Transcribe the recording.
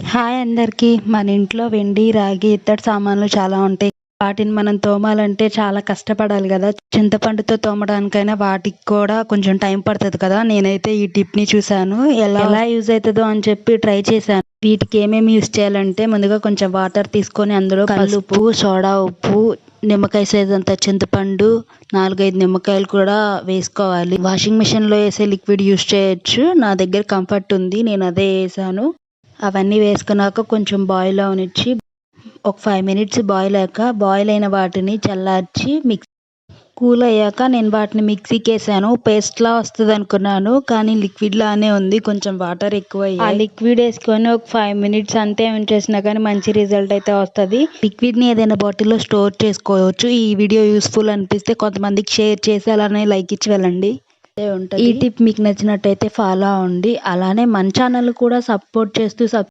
Hi అందరికీ. మన ఇంట్లో వెండి రాగి ఇత్తడి సామాన్లు చాలా ఉంటాయి. వాటిని మనం తోమాలంటే చాలా కష్టపడాలి కదా. చింతపండుతో తోమడానికైనా వాటికి కూడా కొంచెం టైం పడుతుంది కదా. నేనైతే ఈ టిప్ని చూశాను. ఎలా ఎలా యూజ్ అవుతుందో అని చెప్పి ట్రై చేశాను. వీటికి ఏమేమి యూజ్ చేయాలంటే ముందుగా కొంచెం వాటర్ తీసుకొని అందులో కల్లుప్పు సోడా ఉప్పు నిమ్మకాయ సైజ్ అంత చింతపండు నాలుగైదు నిమ్మకాయలు కూడా వేసుకోవాలి. వాషింగ్ మిషన్లో వేసే లిక్విడ్ యూజ్ చేయొచ్చు. నా దగ్గర కంఫర్ట్ ఉంది. నేను అదే వేసాను. అవన్నీ వేసుకున్నాక కొంచెం బాయిల్ అవనిచ్చి ఒక ఫైవ్ మినిట్స్ బాయిల్ అయ్యాక బాయిల్ అయిన వాటిని చల్లార్చి మిక్స్ కూల్ అయ్యాక నేను వాటిని మిక్సీకి వేసాను పేస్ట్లా వస్తుంది అనుకున్నాను కానీ లిక్విడ్ లానే ఉంది. కొంచెం వాటర్ ఎక్కువ ఆ లిక్విడ్ వేసుకొని ఒక ఫైవ్ మినిట్స్ అంతే ఉంచేసినా కానీ మంచి రిజల్ట్ అయితే వస్తుంది. లిక్విడ్ని ఏదైనా బాటిల్లో స్టోర్ చేసుకోవచ్చు. ఈ వీడియో యూస్ఫుల్ అనిపిస్తే కొంతమందికి షేర్ చేసి అలానే లైక్ ఇచ్చి వెళ్ళండి. ఈ టిప్ మీకు నచ్చినట్టయితే ఫాలో అవ్వండి. అలానే మన ఛానల్ కూడా సపోర్ట్ చేస్తూ సబ్